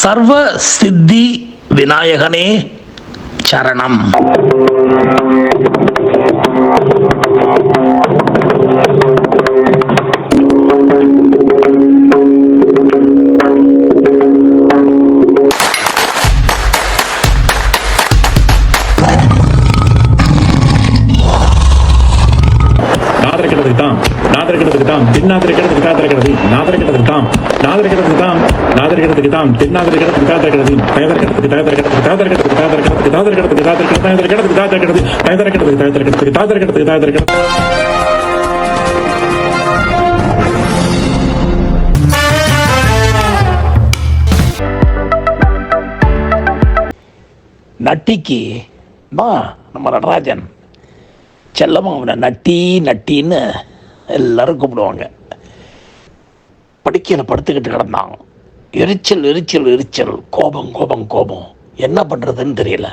சர்வ சித்தி விநாயகனே சரணம். தாம் தின்னாதரிக்கிறதுக்கு தாதரிக்கிறது நாதரிக்கிறதுக்கு தாம் நாதரிக்கிறதுக்கு தாம் நாதரிக்கிறதுக்கு தாம் தின்னாதரிக்கிறதுக்கு தாதரிக்கிறது தயதரிக்கிறதுக்கு தயதரிக்கிறதுக்கு தாதரிக்கிறதுக்கு தாதரிக்கிறதுக்கு தாதரிக்கிறதுக்கு தாதரிக்கிறதுக்கு தயதரிக்கிறதுக்கு தாதரிக்கிறது தயதரிக்கிறதுக்கு தாதரிக்கிறதுக்கு தாதரிக்கிறதுக்கு தாதரிக்கிறது நட்டிக்கு தான் நம்ம நடராஜன் செல்லமாக அவனை நட்டி நட்டின்னு எல்லாரும் கூப்பிடுவாங்க. படுக்கையில் படுத்துக்கிட்டு கிடந்தான். எரிச்சல் எரிச்சல் எரிச்சல். கோபம் கோபம் கோபம். என்ன பண்ணுறதுன்னு தெரியல.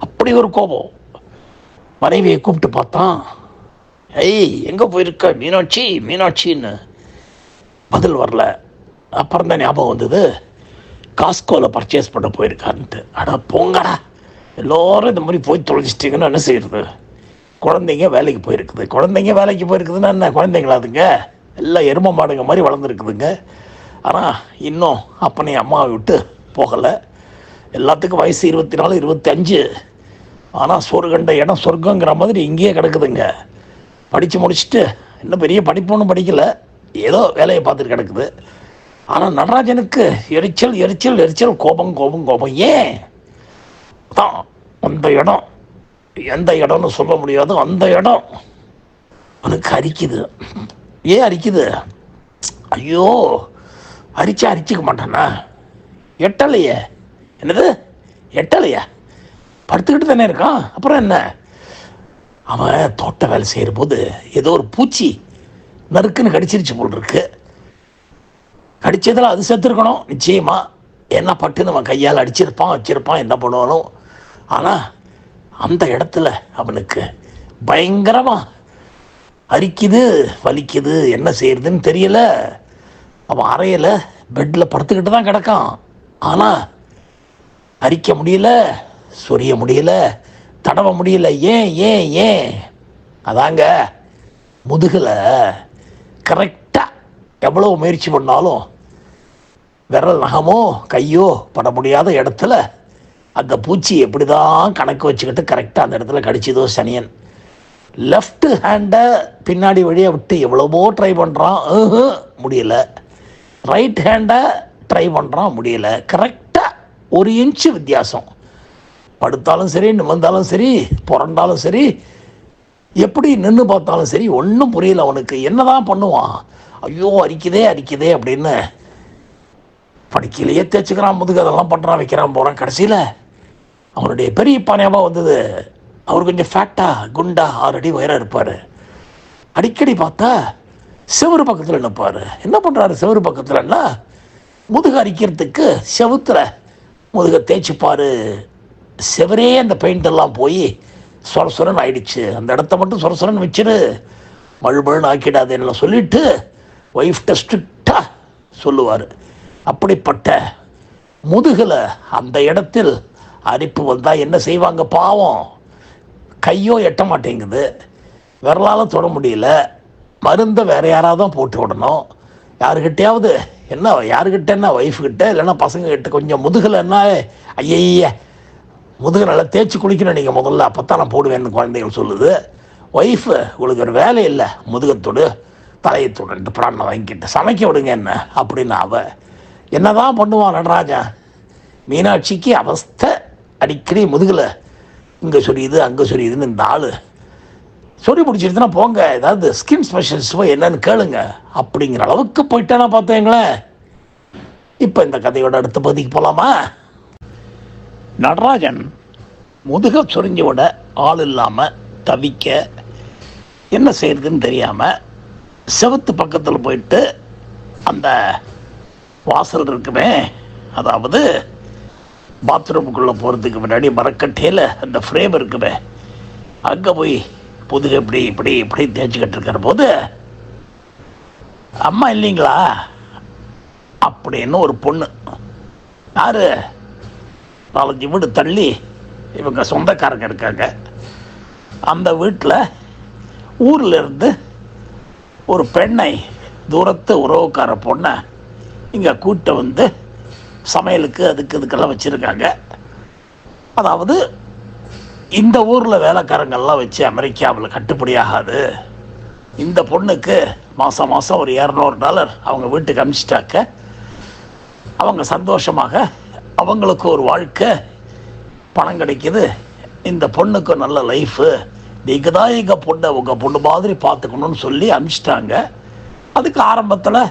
அப்படி ஒரு கோபம். மனைவியை கூப்பிட்டு பார்த்தான். ஏய் எங்கே போயிருக்க? மீனாட்சி மீனாட்சின்னு. பதில் வரல. அப்புறம் தான் ஞாபகம் வந்தது. காஸ்கோவில் பர்ச்சேஸ் பண்ண போயிருக்கான்ட்டு. அட போங்கடா. எல்லோரும் இந்த மாதிரி போய் தொலைச்சிட்டிங்கன்னு என்ன செய்யறது? குழந்தைங்க வேலைக்கு போயிருக்குது. குழந்தைங்க வேலைக்கு போயிருக்குதுன்னா என்ன? குழந்தைங்களா அதுங்க? எல்லாம் எரும மாடுங்க மாதிரி வளர்ந்துருக்குதுங்க. ஆனால் இன்னும் அப்பனை அம்மாவை விட்டு போகலை. எல்லாத்துக்கும் வயசு இருபத்தி நாலு இருபத்தி அஞ்சு ஆனால் சோறு கண்ட இடம் சொர்க்கங்கிற மாதிரி இங்கேயே கிடக்குதுங்க. படித்து முடிச்சுட்டு இன்னும் பெரிய படிப்பு ஒன்றும் ஏதோ வேலையை பார்த்துட்டு கிடக்குது. ஆனால் நடராஜனுக்கு எரிச்சல் எரிச்சல் எரிச்சல் கோபம் கோபம் கோபம். ஏன்? தான் அந்த இடம் எந்த இடம்னு சொல்ல முடியாது. அந்த இடம் உனக்கு அரிக்குது. ஏன் அரிக்குது? ஐயோ அரிச்சா அரிச்சிக்க மாட்டானா எட்டலையே. என்னது? எட்டலையா? படுத்துக்கிட்டு தானே இருக்கான். அப்புறம் என்ன? அவன் தோட்ட வேலை செய்கிற போது ஏதோ ஒரு பூச்சி நறுக்குன்னு கடிச்சிருச்சு போல் இருக்கு. கடிச்சதில் அது செத்துருக்கணும். நிச்சயமாக என்ன பட்டுன்னு அவன் கையால் அடிச்சிருப்பான் வச்சிருப்பான் என்ன பண்ணுவானோ. ஆனால் அந்த இடத்துல அவனுக்கு பயங்கரமாக அரிக்குது வலிக்குது என்ன செய்யறதுன்னு தெரியல. அவன் அறையில் பெட்டில் படுத்துக்கிட்டு தான் கிடக்கான். ஆனால் அரிக்க முடியல சொரிய முடியல தடவ முடியல. ஏன் ஏன் ஏன்? அதாங்க முதுகில் கரெக்டாக எவ்வளோ முயற்சி பண்ணாலும் விரல் நகமோ கையோ பட முடியாத இடத்துல அந்த பூச்சி எப்படி தான் கணக்கு வச்சுக்கிட்டு கரெக்டாக அந்த இடத்துல கடிச்சதோ சனியன். லெஃப்ட் ஹேண்டை பின்னாடி வழியாக விட்டு எவ்வளவோ ட்ரை பண்ணுறான் முடியல. ரைட் ஹேண்டை ட்ரை பண்ணுறான் முடியல. கரெக்டாக ஒரு இன்ச்சு வித்தியாசம். படுத்தாலும் சரி நிமிர்ந்தாலும் சரி புரண்டாலும் சரி எப்படி நின்று பார்த்தாலும் சரி ஒன்றும் புரியல அவனுக்கு. என்னதான் பண்ணுவான்? ஐயோ அரிக்குதே அரிக்குதே அப்படின்னு. படிக்கலையே தேய்ச்சிக்கிறான் முதுகு அதெல்லாம் பண்ணுறான் வைக்கிறான் போகிறான் கடைசியில் அவருடைய பெரிய ஞாபகம் வந்தது. அவர் கொஞ்சம் ஃபேட்டாக குண்டா ஆல்ரெடி உயரம் இருப்பார். அடிக்கடி பார்த்தா செவரு பக்கத்தில் நிற்பார் என்ன பண்ணுறாரு செவரு பக்கத்தில்னா முதுகு அரிக்கிறதுக்கு செவுத்துல முதுகை தேய்ச்சிப்பார். செவரே அந்த பெயிண்ட் எல்லாம் போய் சொர ஆயிடுச்சு. அந்த இடத்த மட்டும் சொர சொரன்னு வச்சிரு. மழுமழுன்னு ஆக்கிடாது என்ன சொல்லிட்டு ஒய்ஃப்ட்ட ஸ்ட்ரிக்டாக சொல்லுவார். அப்படிப்பட்ட முதுகில் அந்த இடத்தில் அரிப்பு வந்தால் என்ன செய்வாங்க பாவம். கையோ எட்ட மாட்டேங்குது. விரலால் தொட முடியல. மருந்தை வேற யாராவது தான் போட்டு விடணும். யாருக்கிட்டையாவது என்ன யாருக்கிட்ட என்ன ஒய்ஃப்கிட்ட இல்லைன்னா பசங்க கிட்ட கொஞ்சம் முதுகில் என்ன ஐயய்ய முதுகு நல்லா தேய்ச்சி குளிக்கணும் நீங்கள் முதல்ல அப்போ தான் நான் போடுவேன்னு குழந்தைகள் சொல்லுது. ஒய்ஃபு உங்களுக்கு ஒரு வேலை இல்லை முதுகத்தோடு தலையத்தோடு பிராணம் வாங்கிக்கிட்டு சமைக்க விடுங்க என்ன அப்படின்னு அவ. என்னதான் பண்ணுவான் நடராஜன்? மீனாட்சிக்கு அவஸ்தை அடிக்கடி முதுகில் இங்கே சொரியுது அங்கே சொரியுதுன்னு இந்த ஆள். சொல்லி பிடிச்சிருச்சுன்னா போங்க ஏதாவது ஸ்கின் ஸ்பெஷலிஸ்ட் போய் என்னன்னு கேளுங்க. அப்படிங்கிற அளவுக்கு போயிட்டேனா பார்த்தீங்களேன் இப்போ இந்த கதையோட அடுத்த பகுதிக்கு போகலாமா நடராஜன் முதுக சொரிஞ்சோட விட ஆள் இல்லாமல் தவிக்க என்ன செய்யறதுன்னு தெரியாமல் செவத்து பக்கத்தில் போயிட்டு அந்த வாசல் இருக்குமே அதாவது பாத்ரூமுக்குள்ளே போகிறதுக்கு முன்னாடி மரக்கட்டையில் அந்த ஃப்ரேம் இருக்குமே அங்கே போய் புதுக இப்படி இப்படி இப்படி தேய்ச்சிக்கிட்டு இருக்கிற போது அம்மா இல்லைங்களா? அப்படின்னு ஒரு பொண்ணு யார்? நாலஞ்சு வீடு தள்ளி இவங்க சொந்தக்காரங்க இருக்காங்க. அந்த வீட்டில் ஊரில் இருந்து ஒரு பெண்ணை தூரத்து உறவுக்கார பொண்ணை இங்கே கூட்ட வந்து சமையலுக்கு அதுக்கு இதுக்கெல்லாம் வச்சுருக்காங்க. அதாவது இந்த ஊரில் வேலைக்காரங்கள்லாம் வச்சு அமெரிக்காவில் கட்டுப்படி ஆகாது. இந்த பொண்ணுக்கு மாதம் மாதம் ஒரு இரநூறு டாலர் அவங்க வீட்டுக்கு அனுப்பிச்சிட்டாக்க அவங்க சந்தோஷமாக அவங்களுக்கு ஒரு வாழ்க்கை பணம் கிடைக்கிது. இந்த பொண்ணுக்கு நல்ல லைஃபு நீங்கள் தான் எங்கள் பொண்ணை உங்கள் பொண்ணு மாதிரி பார்த்துக்கணும்னு சொல்லி அனுப்பிச்சிட்டாங்க அதுக்கு ஆரம்பத்தில்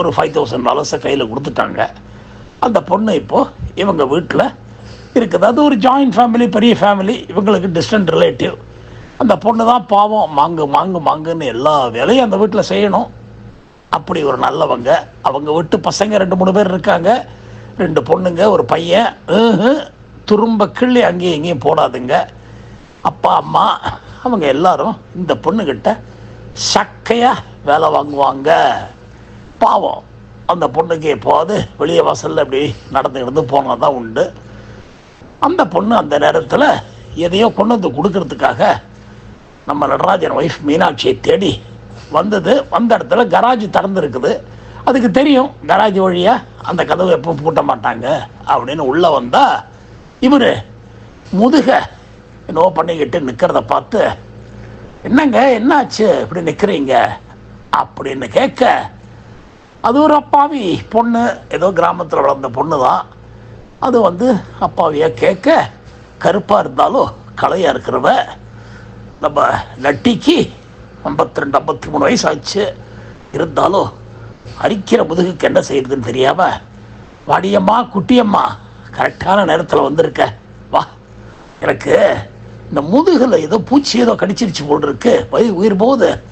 ஒரு ஃபைவ் தௌசண்ட் டாலர்ஸை கையில் கொடுத்துட்டாங்க. அந்த பொண்ணு இப்போது இவங்க வீட்டில் இருக்குது. அது ஒரு ஜாயிண்ட் ஃபேமிலி பெரிய ஃபேமிலி இவங்களுக்கு டிஸ்டன்ட் ரிலேட்டிவ் அந்த பொண்ணு தான் பாவம். மாங்கு மாங்கு மாங்குன்னு எல்லா வேலையும் அந்த வீட்டில் செய்யணும். அப்படி ஒரு நல்லவங்க. அவங்க வீட்டு பசங்க ரெண்டு மூணு பேர் இருக்காங்க. ரெண்டு பொண்ணுங்க ஒரு பையன். துரும்ப கிள்ளி அங்கேயும் இங்கேயும் போடாதுங்க. அப்பா அம்மா அவங்க எல்லாரும் இந்த பொண்ணுக்கிட்ட சக்கையாக வேலை வாங்குவாங்க. பாவம். அந்த பொண்ணுக்கு எப்போது வெளியே வாசலில் அப்படி நடந்து நடந்து போனால் தான் உண்டு. அந்த பொண்ணு அந்த நேரத்தில் எதையோ கொண்டு வந்து கொடுக்கறதுக்காக நம்ம நடராஜன் ஒய்ஃப் மீனாட்சியை தேடி வந்தது. வந்த இடத்துல கராஜ் திறந்துருக்குது. அதுக்கு தெரியும் கராஜ் வழியாக அந்த கதவு எப்போ பூட்ட மாட்டாங்க அப்படின்னு உள்ளே வந்தால் இவர் முதுக என்னவோ பண்ணிக்கிட்டு நிற்கிறத பார்த்து என்னங்க என்னாச்சு? இப்படி நிற்கிறீங்க அப்படின்னு கேட்க அது ஒரு அப்பாவி பொண்ணு. ஏதோ கிராமத்தில் வளர்ந்த பொண்ணு தான் அது வந்து அப்பாவியாக கேட்க கருப்பாக இருந்தாலும் கலையாக இருக்கிறவ நம்ம நட்டிக்கு ஐம்பத்தி ரெண்டு ஐம்பத்தி மூணு வயசு ஆச்சு இருந்தாலும் அரிக்கிற முதுகுக்கு என்ன செய்யறதுன்னு தெரியாமல் வாடியம்மா குட்டியம்மா கரெக்டான நேரத்தில் வந்திருக்க. வா. எனக்கு இந்த முதுகில் ஏதோ பூச்சி ஏதோ கடிச்சிருச்சு போல் இருக்கு. உயிர் போகுது.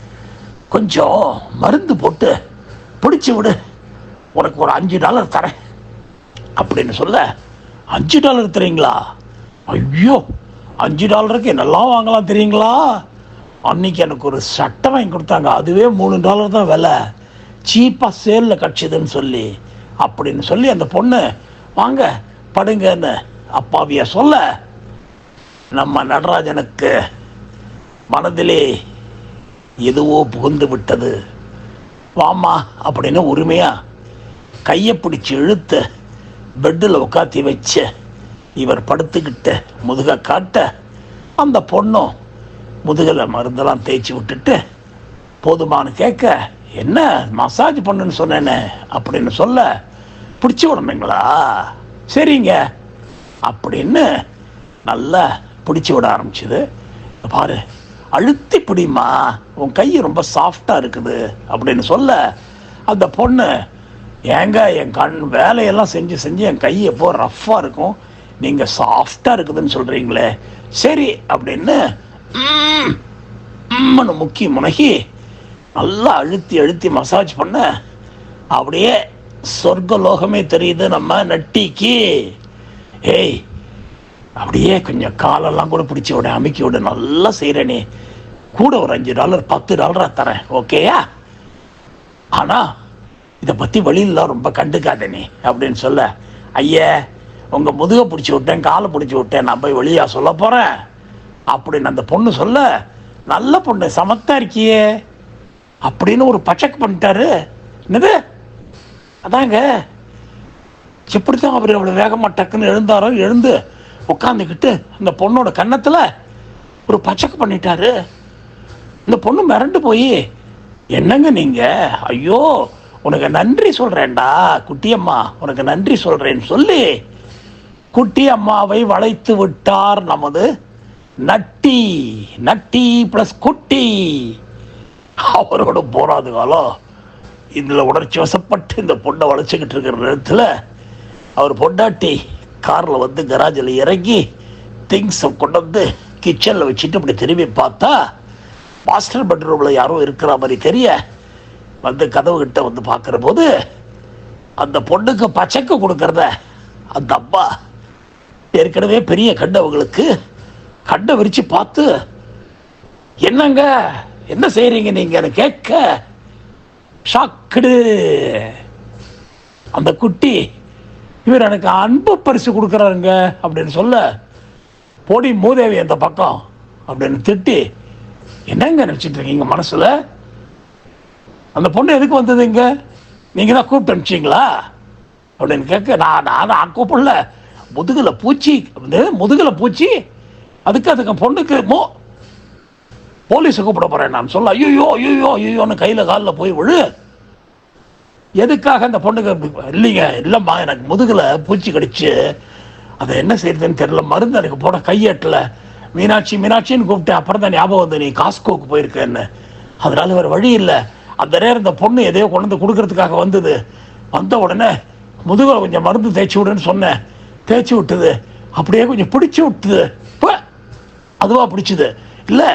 கொஞ்சம் மருந்து போட்டு பிடிச்சி விடு. உனக்கு ஒரு அஞ்சு டாலர் தரேன். அப்படின்னு சொல்ல அஞ்சு டாலர் தரீங்களா? ஐயோ அஞ்சு டாலருக்கு என்னெல்லாம் வாங்கலாம் தெரியுங்களா? அன்னைக்கு எனக்கு ஒரு சட்டை வாங்கி கொடுத்தாங்க. அதுவே மூணு டாலர் தான் விலை. சீப்பாக சேலில் கிடச்சிதுன்னு சொல்லி. அப்படின்னு சொல்லி அந்த பொண்ணு வாங்க படுங்கன்னு அப்பாவிய சொல்ல. நம்ம நடராஜனுக்கு மனதிலே எதுவோ புகுந்து விட்டது. வாமா அப்படின்னு உரிமையா கையை பிடிச்சி இழுத்து பெட்டில் உட்காத்தி வச்சு இவர் படுத்துக்கிட்டு முதுக காட்ட அந்த பொண்ணும் முதுகில் மருந்தெல்லாம் தேய்ச்சி விட்டுட்டு போதுமானு கேட்க என்ன மசாஜ் பண்ணுன்னு சொன்னேன்னு அப்படின்னு சொல்ல பிடிச்சி விடணுங்களா? சரிங்க அப்படின்னு நல்லா பிடிச்சி விட ஆரம்பிச்சுது. பாரு அழுத்தி பிடிமா உன் கை ரொம்ப சாஃப்டாக இருக்குது அப்படின்னு சொல்ல அந்த பொண்ணு ஏங்க என் கண் வேலையெல்லாம் செஞ்சு செஞ்சு என் கை எப்போ ரஃப்பாக இருக்கும் நீங்கள் சாஃப்டாக இருக்குதுன்னு சொல்கிறீங்களே சரி அப்படின்னு ம், முக்கி முனகி நல்லா அழுத்தி அழுத்தி மசாஜ் பண்ண அப்படியே சொர்க்க லோகமே தெரியுது நம்ம நட்டிக்கு. ஏய் அப்படியே கொஞ்சம் காலெல்லாம் கூட பிடிச்சி விட அமுக்கி விட நல்லா செய்கிறேனே கூட ஒரு அஞ்சு டாலர் பத்து டாலரா தரேன் ஓகேயா ஆனால் இதை பற்றி வெளியில ரொம்ப கண்டுக்காதனே நீ அப்படின்னு சொல்ல ஐயே உங்கள் முதுக பிடிச்சி விட்டேன் காலை பிடிச்சி விட்டேன் நான் போய் வழியாக சொல்ல போகிறேன் அப்படின்னு அந்த பொண்ணு சொல்ல நல்ல பொண்ணு சமத்தா இருக்கியே. அப்படின்னு ஒரு பச்சக் பண்ணிட்டாரு. என்னது? அதாங்க. எப்படித்தான் அவர் அவ்வளோ வேகமாக டக்குன்னு எழுந்தாரோ எழுந்து உட்காந்துக்கிட்டு இந்த பொண்ணோட கன்னத்தில் ஒரு பச்சக்கு பண்ணிட்டாரு. இந்த பொண்ணு மிரண்டு போய் என்னங்க நீங்கள் ஐயோ உனக்கு நன்றி சொல்கிறேன்டா குட்டியம்மா உனக்கு நன்றி சொல்கிறேன்னு சொல்லி குட்டி அம்மாவை வளைத்து விட்டார் நமது நட்டி நட்டி ப்ளஸ் குட்டி. அவரோட போராது காலம். இதில் உணர்ச்சி வசப்பட்டு இந்த பொண்ணை வளைச்சிக்கிட்டு இருக்கிற நேரத்தில் அவர் பொண்டாட்டி காரில் வந்து கராஜில் இறங்கி திங்ஸை கொண்டு வந்து கிச்சனில் வச்சுட்டு இப்படி திரும்பி பார்த்தா மாஸ்டர் பெட்ரூமில் யாரோ இருக்கிற மாதிரி தெரிய வந்து கதவு கிட்ட வந்து பார்க்குற போது அந்த பொண்ணுக்கு பச்சைக்கு கொடுக்கறத அந்த அம்மா ஏற்கனவே பெரிய கண்டவங்களுக்கு கண்டை விரித்து பார்த்து என்னங்க என்ன செய்கிறீங்க நீங்கள் கேட்க ஷாக்குடு. அந்த குட்டி இவர் எனக்கு அன்பு பரிசு கொடுக்குறாருங்க அப்படின்னு சொல்ல போடி மூதேவி அந்த பக்கம் அப்படின்னு திட்டி என்னங்க நினச்சிட்டு இருக்கீங்க மனசில்? அந்த பொண்ணு எதுக்கு வந்ததுங்க நீங்கள் தான் கூப்பிட்டு அனுப்பிச்சிங்களா? அப்படின்னு கேட்க நான் நான் நான் கூப்பிடல. முதுகில் பூச்சி அப்படின்னு முதுகில் பூச்சி? அதுக்கு அதுக்கு பொண்ணுக்கு மோ போலீஸை கூப்பிட போகிறேன் நான் சொல்ல ஐயோ ஐயோ ஐயோன்னு கையில் காலில் போய் விழு. எதுக்காக அந்த பொண்ணுக்கு இல்லைங்க இல்லைம்மா எனக்கு முதுகில் பூச்சி கடிச்சு அதை என்ன செய்யறதுன்னு தெரியல மருந்து எனக்கு போட கையெட்டல. மீனாட்சி மீனாட்சின்னு கூப்பிட்டேன் அப்புறம் தான் ஞாபகம் வந்து நீ காஸ்கோக்கு போயிருக்கேன்னு. அதனால வேறு வழி இல்லை. அந்த நேரம் இந்த பொண்ணு எதையோ கொண்டு வந்து கொடுக்கறதுக்காக வந்தது. வந்த உடனே முதுகில் கொஞ்சம் மருந்து தேய்ச்சி விடுன்னு சொன்னேன். தேய்ச்சி விட்டுது. அப்படியே கொஞ்சம் பிடிச்சி விட்டுது. இப்போ அதுவாக பிடிச்சிது. இல்லை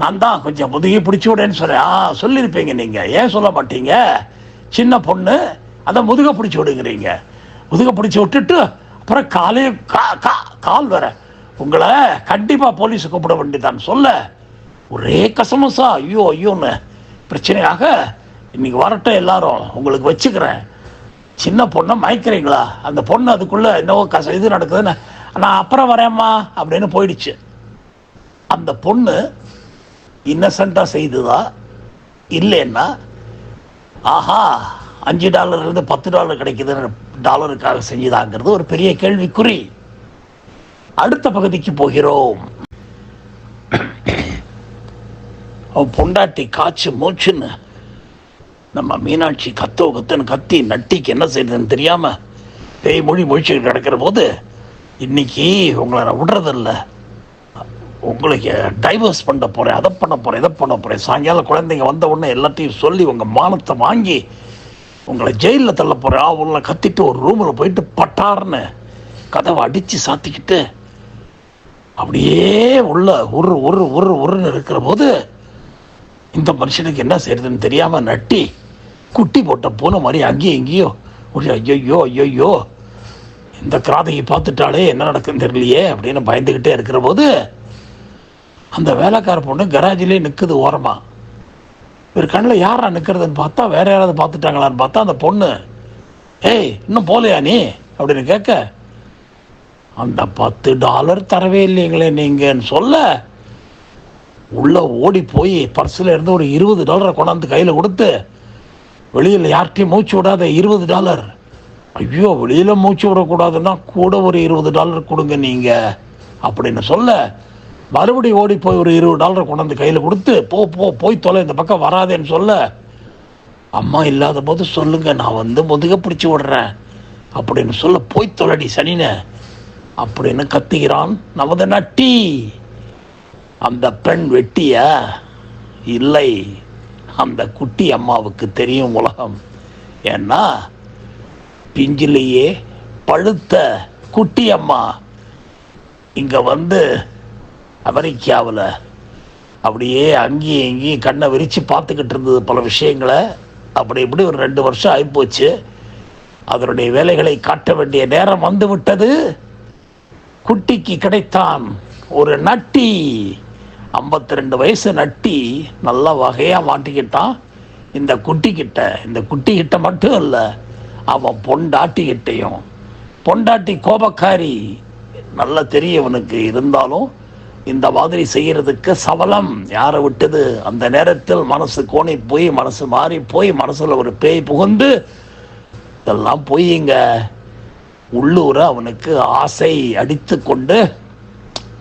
நான் தான் கொஞ்சம் முதுகி பிடிச்சி விடேன்னு சொன்னேன். ஆ சொல்லியிருப்பீங்க நீங்கள் ஏன் சொல்ல மாட்டீங்க? சின்ன பொண்ணு அதை முதுக பிடிச்சி விடுங்கிறீங்க. முதுக பிடிச்சி விட்டுட்டு அப்புறம் காலே கா கா கால் வர உங்களை கண்டிப்பாக போலீஸ் கூப்பிட வேண்டியதான் சொல்ல. ஒரே கசமசா. ஐயோ ஐயோன்னு. பிரச்சனையாக இன்னைக்கு வரட்டும் எல்லாரும். உங்களுக்கு வச்சுக்கிறேன். சின்ன பொண்ணை மயக்கிறீங்களா? அந்த பொண்ணு அதுக்குள்ள என்னவோ கச இது நடக்குதுன்னு. நான் அப்புறம் வரேம்மா அப்படின்னு போயிடுச்சு. அந்த பொண்ணு இன்னசென்ட்டாக செய்துதா? இல்லைன்னா ஆஹா அஞ்சு டாலர் இருந்து பத்து டாலர் கிடைக்குதுன்னு டாலருக்காக செஞ்சுதாங்கிறது ஒரு பெரிய கேள்விக்குறி. அடுத்த பகுதிக்கு போகிறோம். பொண்டாட்டி காய்ச்சி மூச்சுன்னு. நம்ம மீனாட்சி கத்தோ கத்துன்னு கத்தி நட்டிக்கு என்ன செய்யுதுன்னு தெரியாம பேய் மொழி முழிச்சுக்கிட்டு கிடக்கிற போது இன்னைக்கு உங்களை நான் விடுறதில்ல உங்களுக்கு டைவர்ஸ் பண்ண போகிறேன் அதை பண்ண போகிறேன் இதை பண்ண போகிறேன் சாயங்காலம் குழந்தைங்க வந்த உடனே எல்லாத்தையும் சொல்லி உங்கள் மானத்தை வாங்கி உங்களை ஜெயிலில் தள்ள போகிறேன் அவங்கள கத்திட்டு ஒரு ரூமில் போயிட்டு பட்டார்னு கதவை அடித்து சாத்திக்கிட்டு அப்படியே உள்ள ஒரு ஒரு ஒரு உருன்னு இருக்கிற போது இந்த மனுஷனுக்கு என்ன செய்யறதுன்னு தெரியாமல் நட்டி குட்டி போட்ட பூனை மாதிரி அங்கேயும் இங்கேயோ ஒரு ஐயோ ஐயோ இந்த கிராதையை பார்த்துட்டாலே என்ன நடக்குன்னு தெரியலையே அப்படின்னு பயந்துக்கிட்டே இருக்கிற போது அந்த வேலைக்கார பொண்ணு கராஜிலே நிற்குது ஓரமாக இவர் கண்ணில் யாரா நிற்கிறதுன்னு பார்த்தா வேற யாராவது பார்த்துட்டாங்களான்னு பார்த்தா அந்த பொண்ணு ஏய் இன்னும் போலையா நீ? அப்படின்னு கேட்க அந்த பத்து டாலர் தரவே இல்லைங்களே நீங்கன்னு சொல்ல உள்ள ஓடி போய் பர்ஸில் இருந்து ஒரு இருபது டாலரை கொண்டாந்து கையில் கொடுத்து வெளியில் யார்கிட்டையும் மூச்சு விடாத இருபது டாலர். ஐயோ வெளியில் மூச்சு விடக்கூடாதுன்னா கூட ஒரு இருபது டாலர் கொடுங்க நீங்கள் அப்படின்னு சொல்ல மறுபடியும் ஓடி போய் ஒரு இருபது டாலர் கொண்டாந்து கையில் கொடுத்து போ போ போய் தொலை இந்த பக்கம் வராதேன்னு சொல்ல அம்மா இல்லாத போது சொல்லுங்க நான் வந்து முதுக பிடிச்சி விடுறேன் அப்படின்னு சொல்ல போய் தொலைடி சனின அப்படின்னு கத்துகிறான் நமது நட்டி அந்த பெண் வெட்டிய இல்லை அந்த குட்டி அம்மாவுக்கு தெரியும் உலகம். ஏன்னா பிஞ்சிலேயே பழுத்த குட்டி அம்மா. இங்கே வந்து அமெரிக்காவில் அப்படியே அங்கேயும் இங்கேயும் கண்ணை விரித்து பார்த்துக்கிட்டு இருந்தது பல விஷயங்களை. அப்படி இப்படி ஒரு ரெண்டு வருஷம் ஆகிப்போச்சு அதனுடைய வேலைகளை காட்ட வேண்டிய நேரம் வந்து விட்டது குட்டிக்கு கிடைத்தான் ஒரு நட்டி. 52 ரெண்டு வயசு நட்டி நல்ல வகையாக மாட்டிக்கிட்டான். இந்த குட்டி கிட்ட இந்த குட்டி கிட்ட மட்டும் இல்லை அவன் பொண்டாட்டி கிட்டையும் பொண்டாட்டி கோபக்காரி. நல்லா தெரியவனுக்கு இருந்தாலும் இந்த மாதிரி செய்யறதுக்கு சபலம் யாரை விட்டது? அந்த நேரத்தில் மனசு கோணி போய் மனசு மாறி போய் மனசுல ஒரு பேய் புகுந்து இதெல்லாம் போயிங்க. உள்ளூர அவனுக்கு ஆசை அடித்து கொண்டு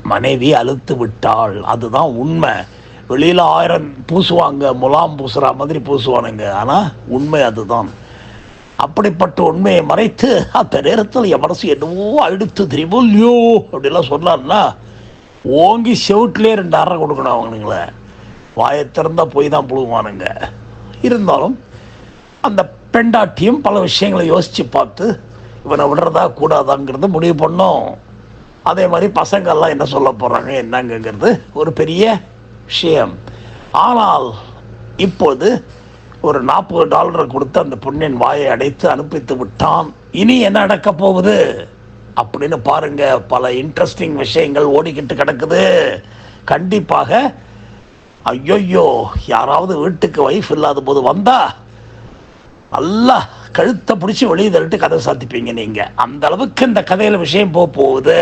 மனைவி அழுத்து விட்டாள். அதுதான் உண்மை. வெளியில ஆயிரம் பூசுவாங்க முலாம் பூசுற மாதிரி பூசுவானுங்க. ஆனா உண்மை அதுதான். அப்படிப்பட்ட உண்மையை மறைத்து அந்த நேரத்தில் என் மனசு என்னவோ அழுத்து தெரியுமோ இல்லையோ அப்படிலாம் சொன்னார்னா ஓங்கி செவுட்லேயே ரெண்டு அறை கொடுக்கணும் அவனுங்கள. வாயை திறந்தால் போய் தான் புழுவானுங்க இருந்தாலும் அந்த பெண்டாட்டியும் பல விஷயங்களை யோசித்து பார்த்து இவனை விடுறதா கூடாதாங்கிறது முடிவு பண்ணோம். அதே மாதிரி பசங்கள்லாம் என்ன சொல்ல போகிறாங்க என்னங்கிறது ஒரு பெரிய விஷயம். ஆனால் இப்போது ஒரு நாற்பது டாலரை கொடுத்து அந்த பொண்ணின் வாயை அடைத்து அனுப்பித்து விட்டான். இனி என்ன நடக்கப் போகுது? அப்படின்னு பாருங்க பல இன்ட்ரெஸ்டிங் விஷயங்கள் ஓடிக்கிட்டு கிடக்குது. கண்டிப்பாக ஐயோயோ யாராவது வீட்டுக்கு வைஃப் இல்லாத போது வந்தா நல்லா கழுத்தை பிடிச்சி வெளியே தள்ளிட்டு கதை சாத்திப்பீங்க நீங்க. அந்த அளவுக்கு இந்த கதையில விஷயம் போக போகுது.